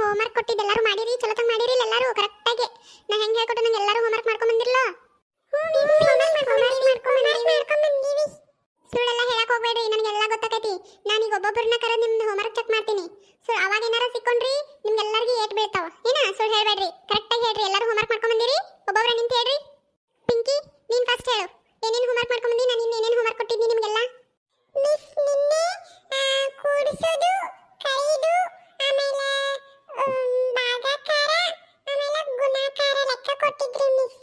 Homework ಕೊಟ್ಟಿದ್ದೆ ಎಲ್ಲರೂ ಮಾಡಿರಿ ಚಲೋತಂಗ ಮಾಡಿರಿ ಎಲ್ಲರೂ ಕರೆಕ್ಟಾಗಿ ನಾ ಹೆಂಗೆ ಹೇಳ್ಕೊಟ್ಟು ನಂಗೆ ಎಲ್ಲರೂ ಹೋಮ್ವರ್ಕ್ ಮಾಡ್ಕೊಂಡು ಬಂದಿರಲ್ಲ ಸುಳ್ಳೆಲ್ಲ ಹೇಳಕ್ ಹೋಗ್ಬೇಡ್ರಿ ನನಗೆಲ್ಲ ಗೊತ್ತಾಗೈತಿ ನಾನು ಈಗ ಒಬ್ಬೊಬ್ಬರನ್ನ ಕರೆ ನಿಮ್ದು ಹೋಮ್ವರ್ಕ್ ಚೆಕ್ ಮಾಡ್ತೀನಿ. ಸೊ ಅವಾಗ ಏನಾರ ಸಿಕ್ಕೊಂಡ್ರಿ ನಿಮ್ಗೆಲ್ಲರಿಗೆ ಏಟ್ ಬೀಳ್ತಾವ. ಏನ ಸುಳ್ಳು ಹೇಳ್ಬೇಡ್ರಿ. ಕರೆಕ್ಟಾಗಿ ಹೇಳ್ರಿ ಎಲ್ಲರೂ ಹೋಮ್ವರ್ಕ್ ಮಾಡ್ಕೊಂಡು ಬಂದಿರಿ. ಒಬ್ಬೊಬ್ಬರ ನಿಂತ ಹೇಳ್ರಿ. ಪಿಂಕಿ ನೀನು ಫಸ್ಟ್ ಹೇಳು. ಏನೇನು ಹೋಮ್ವರ್ಕ್ ಮಾಡ್ಕೊಂಡು ಬಂದಿ ನಾನು ಇನ್ನೇನೇನು ಹೋಮ್ವರ್ಕ್ ಕೊಟ್ಟಿದ್ದೀನಿ ನಿಮಗೆಲ್ಲ? ನಿನ್ನೆ ಕೂಡಿಸೋದು ಕರೆಯೋದು ಆಮೇಲೆ ಭಾಗಾಕಾರ ಆಮೇಲೆ ಗುಣಾಕಾರ ಲೆಕ್ಕ ಕೊಟ್ಟಿದ್ರಿ ಮಿಸ್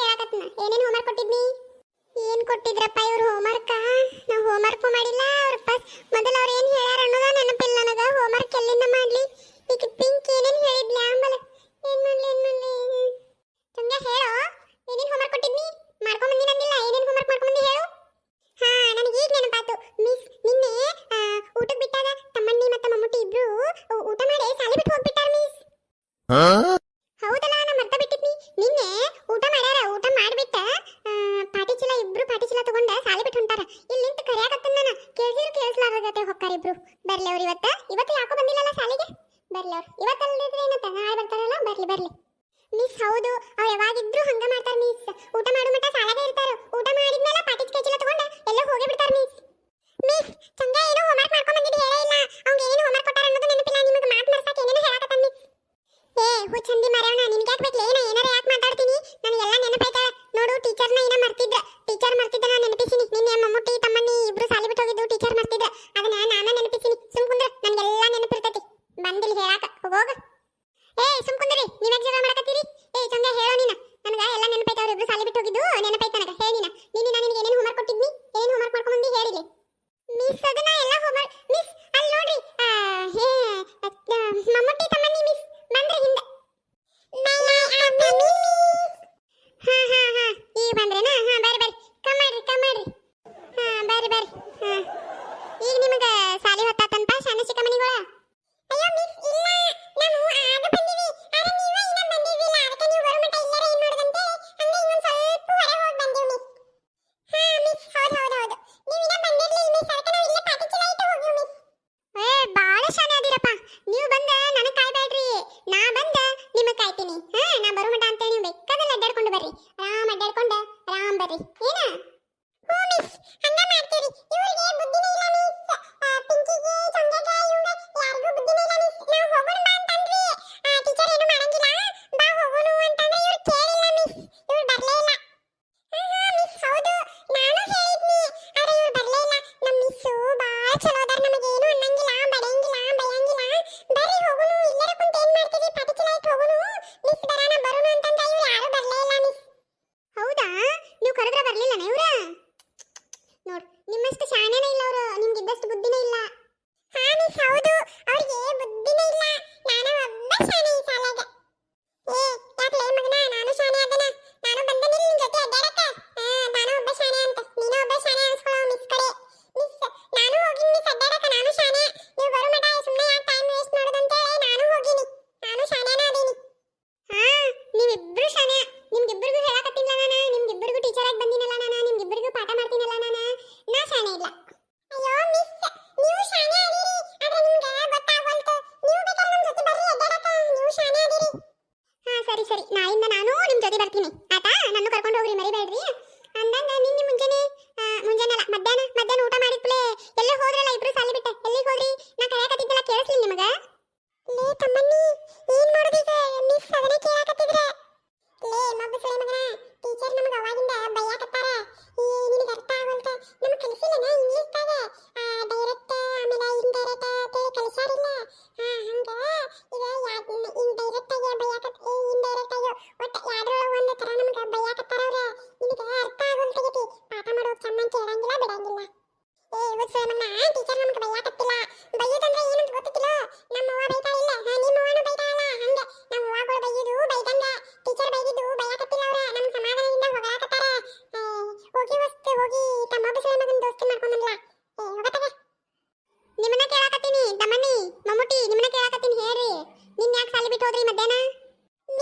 ಕೇಳಾಕತ್ನ. ಏನೇನು ಹೋಮರ್ ಕೊಟ್ಟಿದ್ನಿ? ಏನ್ ಕೊಟ್ಟಿದ್ರಪ್ಪ ಇವ್ರು? ಜೊತೆ ಹೊಕ್ಕಾರಿಬ್ರು. ಬರ್ಲಿ ಅವ್ರು ಇವತ್ತ. ಇವತ್ತು ಯಾಕೋ ಬಂದಿಲ್ಲಲ್ಲ ಶಾಲೆಗೆ? ಬರ್ಲಿ ಅವ್ರು. ಇವತ್ತಲ್ಲದಿದ್ರೆ ಏನಂತ? ನಾಳೆ ಬರ್ತಾರಲ್ಲ? ಬರ್ಲಿ ಬರ್ಲಿ. ಮಿಸ್ ಹೌದು. ಅವ್ರು ಯಾವಾಗಿದ್ರು ಹಂಗ ಮಾಡ್ತಾರೆ ಮಿಸ್ ಊಟ ಮಾಡು ಮಟ್ಟ ಶಾಲೆಗೆ ಇರ್ತಾರ. ಊಟ ಮಾಡಿದ್ಮೇಲೆ ಪಾಟಿ ಕೆಜಿಲ ತಗೊಂಡ ಎಲ್ಲ ಹೋಗಿ ಬಿಡ್ತಾರೆ ಮಿಸ್ ಮಿಸ್ ಚಂದ ಏನು ಹೋಮ್ವರ್ಕ್ ಮಾಡ್ಕೊಂಡು ಬಂದಿದ್ದು ಹೇಳೇ ಇಲ್ಲ. ಅವ್ನಿಗೆ ಏನು ಹೋಮ್ವರ್ಕ್ ಕೊಟ್ಟಾರ ಅನ್ನೋದು ನೆನಪಿಲ್ಲ ಬಂದ್ರೇನಾ? ಹಾ, ಬರ್ರಿ ಬರ್ರಿ. ಕಮ್ ಮಾಡ್ರಿ ಕಮ್ ಮಾಡ್ರಿ. ಹಾ, ಬರ್ರಿ ಬರ್ರಿ. ಹಾ. ಈಗ ನಿಮಗೆ ಸಾಲಿ ಹೊತ್ತಾತನಪ್ಪ ಶಾನಶಿ ಕಮನಿಗಳ ಅಯ್ಯೋ ಮಿಸ್ ಇಲ್ಲ. ನಾನು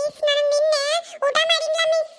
ಮಿಸ್ ನಾನು ನಿನ್ನೆ ಊಟ ಮಾಡಿಲ್ಲ ಮಿಸ್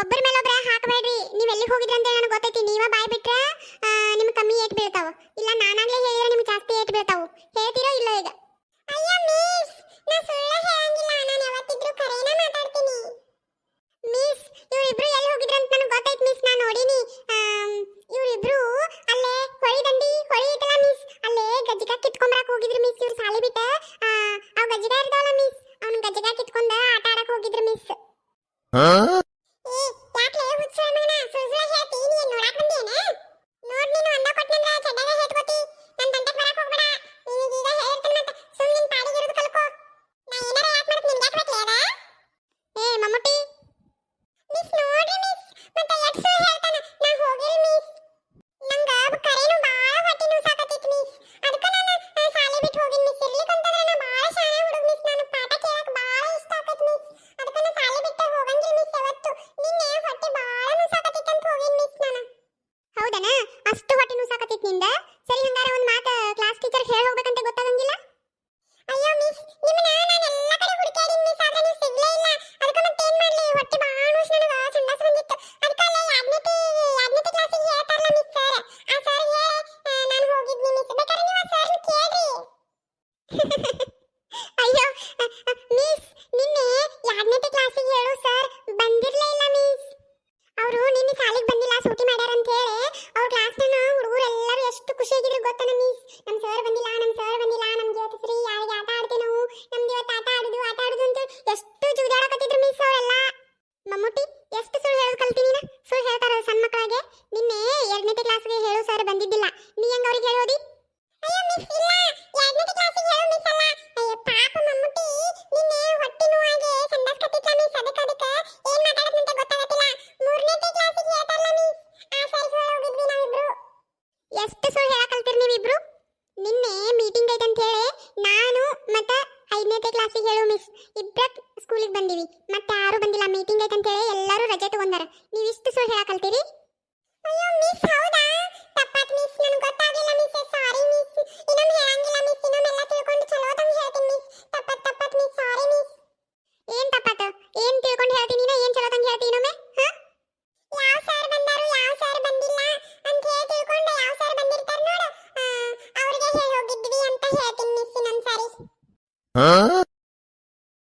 ಒಬ್ಬರ ಮೇಲೆ ಒಬ್ರ ಹಾಕಬೇಡ್ರಿ. ನೀವು ಎಲ್ಲಿಗೆ ಹೋಗಿದ್ರಿ ಅಂತ ನನಗೆ ಗೊತ್ತೈತಿ. ನೀವ ಬಾಯಿ ಬಿಟ್ರೆ ನಿಮ್ಗೆ ಕಮ್ಮಿ ಏಟ್ ಬೀಳ್ತಾವ. ಇಲ್ಲ, ನಾನಾಗ್ಲೇ ಹೇಳಿದ್ರೆ ನಿಮ್ಗೆ ಜಾಸ್ತಿ ಏಟ್ ಬೀಳ್ತಾವ. ಹೇಳ್ತೀರೋ ಇಲ್ಲ ಈಗ? ಅಯ್ಯ, ಮಿಸ್, ನಾ ಸುಳ್ಳ ಹೇಳಂಗಿಲ್ಲ. ನಾನು ಯಾವತ್ತಿದ್ರು ಕರೆನ ಮಾತಾಡ್ತೀನಿ. ಮಿಸ್, ಇವರಿಬ್ರು ಎಲ್ಲಿ ಹೋಗಿದ್ರು ಅಂತ ನನಗೆ ಗೊತ್ತೈತಿ ಮಿಸ್. ನಾನು ನೋಡಿನಿ. ಇವರಿಬ್ರು ಅಲ್ಲೇ ಹೊಳಿ ದಂಡಿ, ಹೊಳಿ ಐತಲ್ಲ ಮಿಸ್. ಅಲ್ಲೇ ಗಜ್ಜಿಗ ಕಿತ್ಕೊಂಬರಕ್ ಹೋಗಿದ್ರು ಮಿಸ್ ಇವ್ರು ಸಾಲಿ ಬಿಟ್ಟೆ. ಆ ಗಜ್ಜಿಗ ಇರ್ತಾವಲ್ಲ ಮಿಸ್. ಅವ್ನ ಗಜ್ಜಿಗ ಕಿತ್ಕೊಂಡ ಆಟ ಆಡಕ್ ಹೋಗಿದ್ರು ಮಿಸ್. ಹಾ